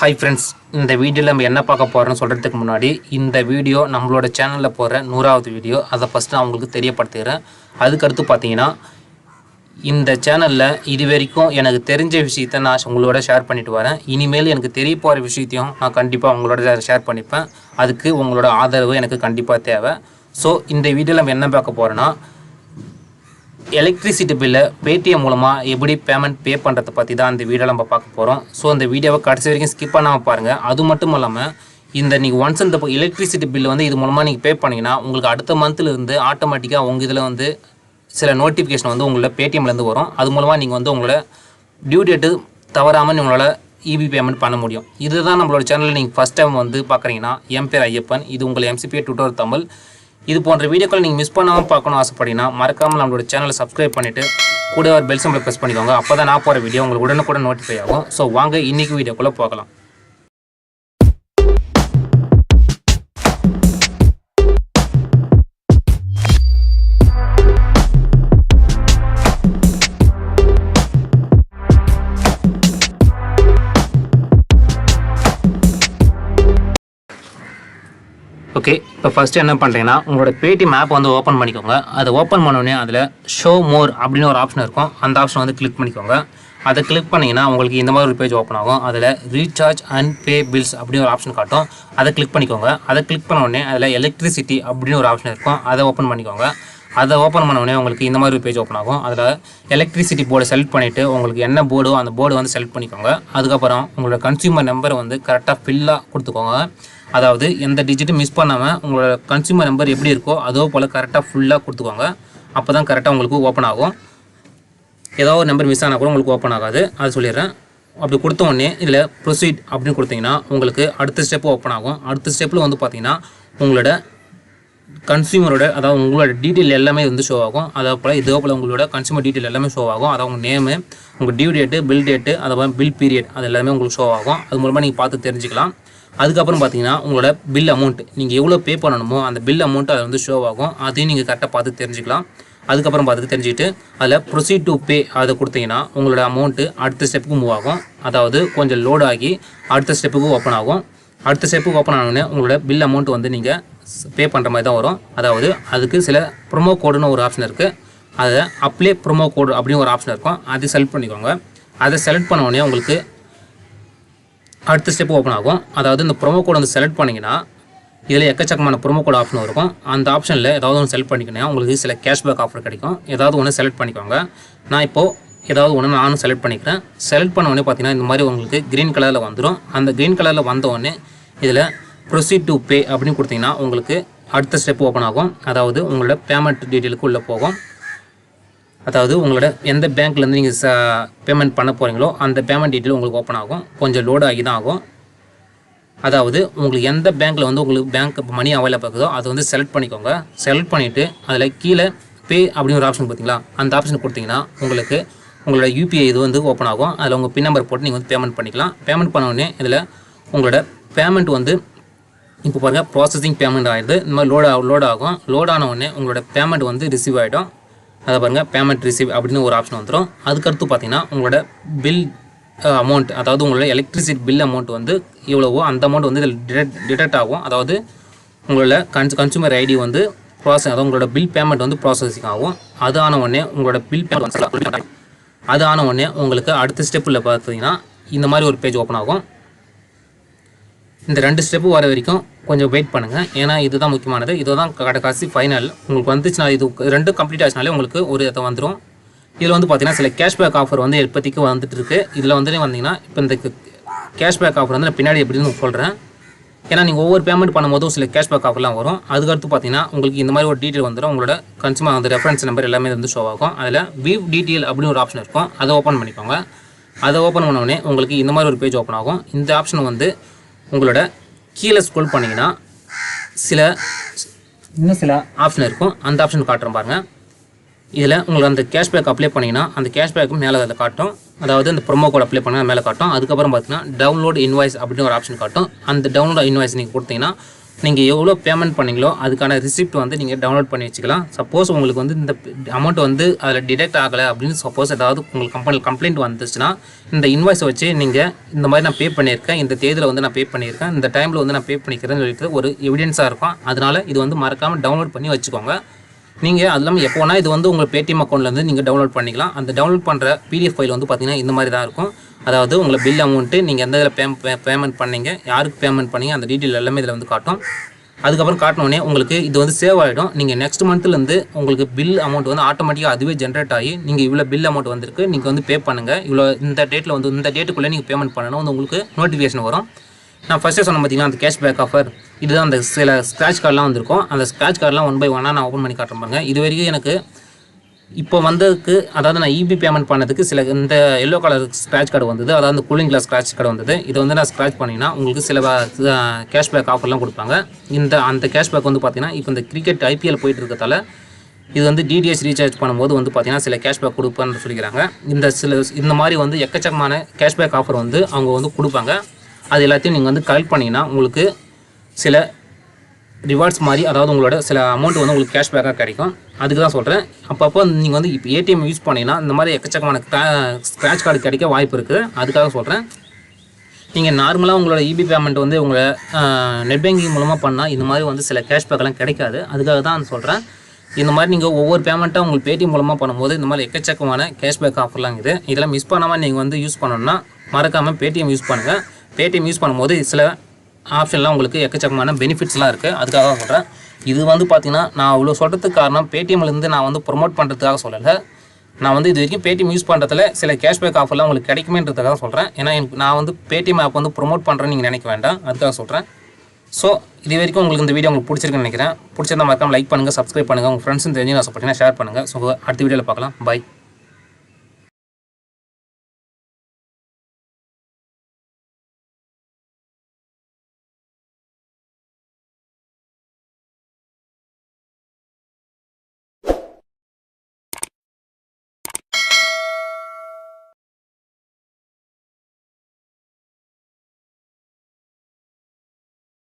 Hi friends இந்த வீடியோவில் நம்ம என்ன பார்க்க போகிறோம்னு சொல்கிறதுக்கு முன்னாடி இந்த வீடியோ நம்மளோட சேனலில் போகிற நூறாவது வீடியோ அதை ஃபஸ்ட்டு நான் உங்களுக்கு தெரியப்படுத்துகிறேன் அதுக்கடுத்து பார்த்தீங்கன்னா இந்த சேனலில் இது வரைக்கும் எனக்கு தெரிஞ்ச விஷயத்த நான் உங்களோட ஷேர் பண்ணிட்டு வரேன். இனிமேல் எனக்கு தெரிய போகிற விஷயத்தையும் நான் கண்டிப்பாக உங்களோட ஷேர் பண்ணிப்பேன். அதுக்கு உங்களோட ஆதரவு எனக்கு கண்டிப்பாக தேவை. ஸோ இந்த வீடியோவில் நம்ம என்ன பார்க்க போகிறோன்னா எலக்ட்ரிசிட்டி பில்லை பேடிஎம் மூலமாக எப்படி பேமெண்ட் பே பண்ணுறதை பற்றி தான் இந்த வீடியோ நம்ம பார்க்க போகிறோம் ஸோ அந்த வீடியோவை கடைசி வரைக்கும் ஸ்கிப் பண்ணாமல் பாருங்கள் அது மட்டும் இல்லாமல் இந்த நீங்கள் ஒன்ஸ் இந்த எலக்ட்ரிசிட்டி பில் வந்து இது மூலமாக நீங்கள் பே பண்ணிங்கன்னா உங்களுக்கு அடுத்த மந்த்ல இருந்து ஆட்டோமேட்டிக்காக உங்கள் இதில் வந்து சில நோட்டிஃபிகேஷன் வந்து உங்களோட பேடிஎம்லேருந்து வரும். அது மூலமாக நீங்கள் வந்து உங்களோட டியூ டேட்டு தவறாமல் உங்களால் இபி பேமெண்ட் பண்ண முடியும். இதுதான் நம்மளோட சேனலில் நீங்கள் ஃபஸ்ட் டைம் வந்து பார்க்குறீங்கன்னா என் பேர் ஐயப்பன். இது உங்கள் எம்சிபிஏ டுட்டோர் தமிழ். இது போன்ற வீடியோக்கள் நீங்கள் மிஸ் பண்ணாமல் பார்க்கணும் ஆசைப்பட்டீங்கன்னா மறக்காமல் நம்மளோட சேனலை சப்ஸ்கிரைப் பண்ணிவிட்டு கூட ஒரு பெல் சிம்பிளை ப்ரெஸ் பண்ணிக்கோங்க. அப்போ தான் நான் போகிற வீடியோ உங்களுக்கு உடனுக்குடன் நோட்டிஃபை ஆகும். ஸோ வாங்க இன்றைக்கி வீடியோக்குள்ளே போகலாம். ஃபஸ்ட்டு என்ன பண்ணுறீங்கன்னா உங்களோட பேடிஎம் ஆப் வந்து ஓப்பன் பண்ணிக்கோங்க. அதை ஓப்பன் பண்ணோடனே அதில் ஷோ மோர் அப்படின்னு ஒரு ஆப்ஷன் இருக்கும். அந்த ஆப்ஷன் வந்து கிளிக் பண்ணிக்கோங்க. அதை கிளிக் பண்ணிங்கன்னா உங்களுக்கு இந்த மாதிரி ஒரு பேஜ் ஓப்பன் ஆகும். அதில் ரீசார்ஜ் அண்ட் பே பில்ஸ் அப்படின்னு ஒரு ஆப்ஷன் காட்டும். அதை கிளிக் பண்ணிக்கோங்க. அதை கிளிக் பண்ண உடனே அதில் எலக்ட்ரிசிட்டி அப்படின்னு ஒரு ஆப்ஷன் இருக்கும். அதை ஓப்பன் பண்ணிக்கோங்க. அதை ஓப்பன் பண்ண உடனே உங்களுக்கு இந்த மாதிரி ஒரு பேஜ் ஓப்பன் ஆகும். அதில் எலக்ட்ரிசிட்டி போர்டை செலக்ட் பண்ணிவிட்டு உங்களுக்கு என்ன போர்டோ அந்த போர்டு வந்து செலக்ட் பண்ணிக்கோங்க. அதுக்கப்புறம் உங்களோட கன்சியூமர் நம்பரை வந்து கரெக்டாக ஃபில்லாக கொடுத்துக்கோங்க. அதாவது எந்த டிஜிட்டும் மிஸ் பண்ணாமல் உங்களோட கன்சியூமர் நம்பர் எப்படி இருக்கோ அதோ போல் கரெக்டாக ஃபுல்லாக கொடுத்துக்கோங்க. அப்போ தான் கரெக்டாக உங்களுக்கு ஓப்பன் ஆகும். ஏதோ ஒரு நம்பர் மிஸ் ஆனால் கூட உங்களுக்கு ஓப்பன் ஆகாது. அது சொல்லிடுறேன். அப்படி கொடுத்த உடனே இதில் ப்ரொசீட் அப்படின்னு கொடுத்தீங்கன்னா உங்களுக்கு அடுத்த ஸ்டெப்பு ஓப்பன் ஆகும். அடுத்த ஸ்டெப்பில் வந்து பார்த்தீங்கன்னா உங்களோட கன்சியூமரோட அதாவது உங்களோட டீட்டெயில் எல்லாமே வந்து ஷோ ஆகும். அதே போல் இதே போல் உங்களோட கன்சியூமர் டீட்டெயில் எல்லாமே ஷோ ஆகும். அதாவது உங்கள் நேமு உங்கள் டியூ டேட்டு பில் டேட்டு அதை பில் பீரியட் அது எல்லாமே உங்களுக்கு ஷோ ஆகும். அது மூலமாக நீங்கள் பார்த்து தெரிஞ்சுக்கலாம். அதுக்கப்புறம் பார்த்தீங்கன்னா உங்களோட பில் அமௌண்ட் நீங்கள் எவ்வளோ பே பண்ணணுமோ அந்த பில் அமௌண்ட் அது வந்து ஷோ ஆகும். அதையும் நீங்கள் கரெக்டாக பார்த்து தெரிஞ்சுக்கலாம். அதுக்கப்புறம் பார்த்து தெரிஞ்சுக்கிட்டு அதில் ப்ரொசீட் டு பே அதை கொடுத்தீங்கன்னா உங்களோட அமௌண்ட்டு அடுத்த ஸ்டெப்புக்கு மூவ் ஆகும். அதாவது கொஞ்சம் லோட் ஆகி அடுத்த ஸ்டெப்புக்கு ஓப்பன் ஆகும். அடுத்த ஸ்டெப்புக்கு ஓப்பன் ஆனோடனே உங்களோட பில் அமௌண்ட் வந்து நீங்கள் பே பண்ணுற மாதிரி தான் வரும். அதாவது அதுக்கு சில ப்ரொமோ கோடுன்னு ஒரு ஆப்ஷன் இருக்குது அதை அப்ளை ப்ரொமோ கோடு அப்படின்னு ஒரு ஆப்ஷன் இருக்கும். அதை செலக்ட் பண்ணிக்கோங்க. அதை செலக்ட் பண்ண உடனே உங்களுக்கு அடுத்த ஸ்டெப் ஓப்பன் ஆகும். அதாவது இந்த ப்ரோமோ கோடு வந்து செலக்ட் பண்ணிங்கன்னா இதில் எக்கச்சக்கமான ப்ரோமோ கோட் ஆப்ஷன் இருக்கும். அந்த ஆப்ஷனில் ஏதாவது ஒன்று செலக்ட் பண்ணிக்கணும் உங்களுக்கு சில கேஷ்பேக் ஆஃபர் கிடைக்கும். ஏதாவது ஒன்று செலக்ட் பண்ணிக்கோங்க. நான் இப்போது ஏதாவது ஒன்று நானும் செலக்ட் பண்ணிக்கிறேன். செலக்ட் பண்ண உடனே பார்த்தீங்கன்னா இந்த மாதிரி உங்களுக்கு க்ரீன் கலரில் வந்துடும் அந்த க்ரீன் கலரில் வந்த உடனே இதில் ப்ரொசீட் டு பே அப்படின்னு கொடுத்தீங்கன்னா உங்களுக்கு அடுத்த ஸ்டெப் ஓப்பன் ஆகும். அதாவது உங்களோட பேமெண்ட் டீட்டெயிலுக்கு உள்ளே போகும். அதாவது உங்களோட எந்த பேங்க்லேருந்து நீங்கள் ச பேமெண்ட் பண்ண போகிறீங்களோ அந்த பேமெண்ட் டீட்டெயில் உங்களுக்கு ஓப்பன் ஆகும். கொஞ்சம் லோடு ஆகி தான் ஆகும். அதாவது உங்களுக்கு எந்த பேங்க்கில் வந்து உங்களுக்கு பேங்க் மணி அவைலபிள் இருக்குதோ அதை வந்து செலக்ட் பண்ணிக்கோங்க. செலக்ட் பண்ணிவிட்டு அதில் கீழே பே அப்படின்னு ஒரு ஆப்ஷன் பார்த்தீங்களா அந்த ஆப்ஷன் கொடுத்தீங்கன்னா உங்களுக்கு உங்களோட யூபிஐ இது வந்து ஓப்பன் ஆகும். அதில் உங்கள் பின் நம்பர் போட்டு நீங்கள் வந்து பேமெண்ட் பண்ணிக்கலாம். பேமெண்ட் பண்ணோடனே இதில் உங்களோட பேமெண்ட் வந்து இப்போ பாருங்கள் ப்ராசஸிங் பேமெண்ட் ஆகிடுது இந்த மாதிரி லோட் லோட் ஆகும். லோட் ஆன உடனே உங்களோட பேமெண்ட் வந்து ரிசீவ் ஆகிடும் அதை பாருங்கள் பேமெண்ட் ரிசீவ் அப்படின்னு ஒரு ஆப்ஷன் வந்துடும் அதுக்கடுத்து பார்த்தீங்கன்னா உங்களோட பில் அமௌண்ட் அதாவது உங்களோட எலக்ட்ரிசிட்டி பில் அமௌண்ட் வந்து எவ்வளவோ அந்த அமௌண்ட் வந்து இதில் டிடெக்ட் டிடெக்ட் ஆகும். அதாவது உங்களோட கன்ஸ் கன்சூமர் ஐடி வந்து ப்ராசஸ் அதாவது உங்களோட பில் பேமெண்ட் வந்து ப்ராசஸிங் ஆகும். அது ஆன உடனே உங்களோட பில் பேமெண்ட் அது ஆன உடனே உங்களுக்கு அடுத்த ஸ்டெப்பில் பார்த்தீங்கன்னா இந்த மாதிரி ஒரு பேஜ் ஓப்பன் ஆகும். இந்த ரெண்டு ஸ்டெப்பு வர வரைக்கும் கொஞ்சம் வெயிட் பண்ணுங்கள் ஏன்னா இதுதான் முக்கியமானது. இதுதான் கடைக்காசி ஃபைனல் உங்களுக்கு வந்துச்சுனா இது ரெண்டும் கம்ப்ளீட் ஆச்சுனாலே உங்களுக்கு ஒரு இதை வந்துடும் இதில் வந்து பார்த்தீங்கன்னா சில கேஷ்பேக் ஆஃபர் வந்து இப்போதைக்கு வந்துட்டு இதில் வந்து வந்தீங்கன்னா இப்போ இந்த கேஷ்பேக் ஆஃபர் வந்து நான் பின்னாடி எப்படின்னு சொல்கிறேன் ஏன்னா நீங்கள் ஒவ்வொரு பேமெண்ட் பண்ணும்போதும் சில கேஷ்பேக் ஆஃபர்லாம் வரும். அதுக்கடுத்து பார்த்தீங்கன்னா உங்களுக்கு இந்த மாதிரி ஒரு டீட்டெயில் வந்துடும் உங்களோட கன்சூமர் அந்த ரெஃபரன்ஸ் நம்பர் எல்லாமே வந்து ஷோ ஆகும். அதில் விவ் டீட்டெயில் அப்படின்னு ஒரு ஆப்ஷன் இருக்கும். அதை ஓப்பன் பண்ணிக்கோங்க. அதை ஓப்பன் பண்ணோடனே உங்களுக்கு இந்த மாதிரி ஒரு பேஜ் ஓப்பன் ஆகும். இந்த ஆப்ஷன் வந்து உங்களோட கீழே ஸ்க்ரோல் பண்ணிங்கன்னா சில இன்னும் சில ஆப்ஷன் இருக்கும். அந்த ஆப்ஷன் காட்டுறேன் பாருங்கள் இதில் உங்களுக்கு அந்த கேஷ்பேக் அப்ளை பண்ணிங்கன்னா அந்த கேஷ்பேக்கும் மேலே அதில் காட்டும். அதாவது அந்த ப்ரோமோ கோட் அப்ளை பண்ணால் மேலே காட்டும். அதுக்கப்புறம் பார்த்தீங்கன்னா டவுன்லோட் இன்வாய்ஸ் அப்படின்னு ஒரு ஆப்ஷன் காட்டும். அந்த டவுன்லோட் இன்வாய்ஸ் நீங்கள் கொடுத்தீங்கன்னா நீங்கள் எவ்வளோ பேமெண்ட் பண்ணீங்களோ அதுக்கான ரிசிப்ட் வந்து நீங்கள் டவுன்லோட் பண்ணி வச்சுக்கலாம். சப்போஸ் உங்களுக்கு வந்து இந்த அமௌண்ட் வந்து அதில் டிடெக்ட் ஆகலை அப்படின்னு சப்போஸ் ஏதாவது உங்களுக்கு கம்பெனி கம்ப்ளைண்ட் வந்துச்சுன்னா இந்த இன்வாய்ஸை வச்சு நீங்கள் இந்த மாதிரி நான் பே பண்ணியிருக்கேன் இந்த தேதியில் வந்து நான் பே பண்ணியிருக்கேன் இந்த டைமில் வந்து நான் பே பண்ணிக்கிறேன்னு சொல்லிட்டு ஒரு எவிடன்ஸாக இருக்கும். அதனால் இது வந்து மறக்காமல் டவுன்லோட் பண்ணி வச்சுக்கோங்க. நீங்கள் அது இல்லாமல் எப்போ வேணால் இது வந்து உங்கள் பேடிஎம் அக்கௌண்ட்லேருந்து நீங்கள் டவுன்லோட் பண்ணிக்கலாம். அந்த டவுன்லோட் பண்ணுற பிடிஎஃப் ஃபைல் வந்து பார்த்திங்கன்னா இந்த மாதிரி தான் இருக்கும். அதாவது உங்களை பில் அமௌண்ட்டு நீங்கள் எந்த இதில் பே பேமெண்ட் பண்ணீங்க யாருக்கு பேமெண்ட் பண்ணீங்க அந்த டீட்டெயில் எல்லாமே இதில் வந்து காட்டும். அதுக்கப்புறம் காட்டினோடனே உங்களுக்கு இது வந்து சேவ் ஆகிடும் நீங்கள் நெக்ஸ்ட் மந்த்லேருந்து உங்களுக்கு பில் அமௌண்ட் வந்து ஆட்டோமேட்டிக்காக அதுவே ஜென்ரேட் ஆகி நீங்கள் இவ்வளோ பில் அமௌண்ட் வந்திருக்கு நீங்கள் வந்து பே பண்ணுங்கள் இவ்வளோ இந்த டேட்டில் வந்து இந்த டேட்டுக்குள்ளே நீங்கள் பேமெண்ட் பண்ணணும் வந்து உங்களுக்கு நோட்டிஃபிகேஷன் வரும். நான் ஃபஸ்ட்டே சொன்ன பார்த்தீங்கன்னா அந்த கேஷ்பேக் ஆஃபர் இதுதான் அந்த சில ஸ்க்ராட்ச் கார்டெலாம் வந்திருக்கும். அந்த ஸ்க்ராட்ச் கார்டெலாம் ஒன் பை ஒன்னாக நான் ஓப்பன் பண்ணி காட்டுறேன் பாருங்க. இது வரைக்கும் எனக்கு இப்போ வந்ததுக்கு அதாவது நான் இபி பேமெண்ட் பண்ணதுக்கு சில இந்த எல்லோ கலர் ஸ்க்ராட்ச் கார்டு வந்தது அதாவது அந்த கூலிங் கிளாஸ் ஸ்க்ராட்ச் கார்டு வந்தது. இது வந்து நான் ஸ்க்ராட்ச் பண்ணிங்கன்னா உங்களுக்கு சில கேஷ்பேக் ஆஃபர்லாம் கொடுப்பாங்க. இந்த அந்த கேஷ்பேக் வந்து பார்த்தீங்கன்னா இப்போ இந்த கிரிக்கெட் ஐபிஎல் போயிட்டு இருக்கதால இது வந்து டிடிஎஸ் ரீசார்ஜ் பண்ணும்போது வந்து பார்த்தீங்கன்னா சில கேஷ்பேக் கொடுப்பேன்னு சொல்லிக்கிறாங்க. இந்த சில இந்த மாதிரி வந்து எக்கச்சக்கமான கேஷ்பேக் ஆஃபர் வந்து அவங்க வந்து கொடுப்பாங்க. அது எல்லாத்தையும் நீங்கள் வந்து கலெக்ட் பண்ணிங்கன்னா உங்களுக்கு சில ரிவார்ட்ஸ் மாதிரி அதாவது உங்களோட சில அமௌண்ட் வந்து உங்களுக்கு கேஷ்பேக்காக கிடைக்கும். அதுக்கு தான் சொல்கிறேன் அப்பப்போ நீங்கள் வந்து இப்போ ஏடிஎம் யூஸ் பண்ணிங்கன்னா இந்த மாதிரி எக்கச்சக்கமான ஸ்க்ராட்ச் கார்டு கிடைக்க வாய்ப்பு இருக்குது அதுக்காக சொல்கிறேன் நீங்கள் நார்மலாக உங்களோட இபி பேமெண்ட் வந்து உங்களை நெட் பேங்கிங் மூலமாக பண்ணால் இந்த மாதிரி வந்து சில கேஷ்பேக்கெல்லாம் கிடைக்காது. அதுக்காக தான் சொல்கிறேன் இந்த மாதிரி நீங்கள் ஒவ்வொரு பேமெண்ட்டாக உங்களுக்கு பேடிஎம் மூலமாக பண்ணும்போது இந்த மாதிரி எக்கச்சக்கமான கேஷ்பேக் ஆஃபர்லாம் இருக்குது இதெல்லாம் மிஸ் பண்ணாமல் நீங்கள் வந்து யூஸ் பண்ணணும்னா மறக்காமல் பேடிஎம் யூஸ் பண்ணுங்கள் பேடிஎம் யூஸ் பண்ணும்போது சில ஆப்ஷன்லாம் உங்களுக்கு எக்கச்சக்கமான பெனிஃபிட்ஸ்லாம் இருக்குது அதுக்காக தான் சொல்கிறேன் இது வந்து பார்த்தீங்கன்னா நான் அவ்வளோ சொல்கிறதுக்கு காரணம் பேடிஎம்லேருந்து நான் வந்து ப்ரொமோட் பண்ணுறதுக்காக சொல்லலை. நான் வந்து இது வரைக்கும் பேடிஎம் யூஸ் பண்ணுறதுல சில கேஷ்பேக் ஆஃபர்லாம் உங்களுக்கு கிடைக்குமேன்றதுக்காக சொல்கிறேன் ஏன்னா எனக்கு நான் வந்து பேடிஎம் ஆப் வந்து ப்ரொமோட் பண்ணுறேன்னு நீங்கள் நினைக்க வேண்டாம். அதுக்காக சொல்கிறேன் ஸோ இது வரைக்கும் உங்களுக்கு இந்த வீடியோ உங்களுக்கு பிடிச்சிருக்குன்னு நினைக்கிறேன். பிடிச்சிருந்தா மறக்காம லைக் பண்ணுங்கள் சப்ஸ்கிரைப் பண்ணுங்கள் உங்கள் ஃப்ரெண்ட்ஸும் தெரிஞ்சு நான் பார்த்தீங்கன்னா ஷேர் பண்ணுங்கள் ஸோ அடுத்த வீடியோவில் பார்க்கலாம். பை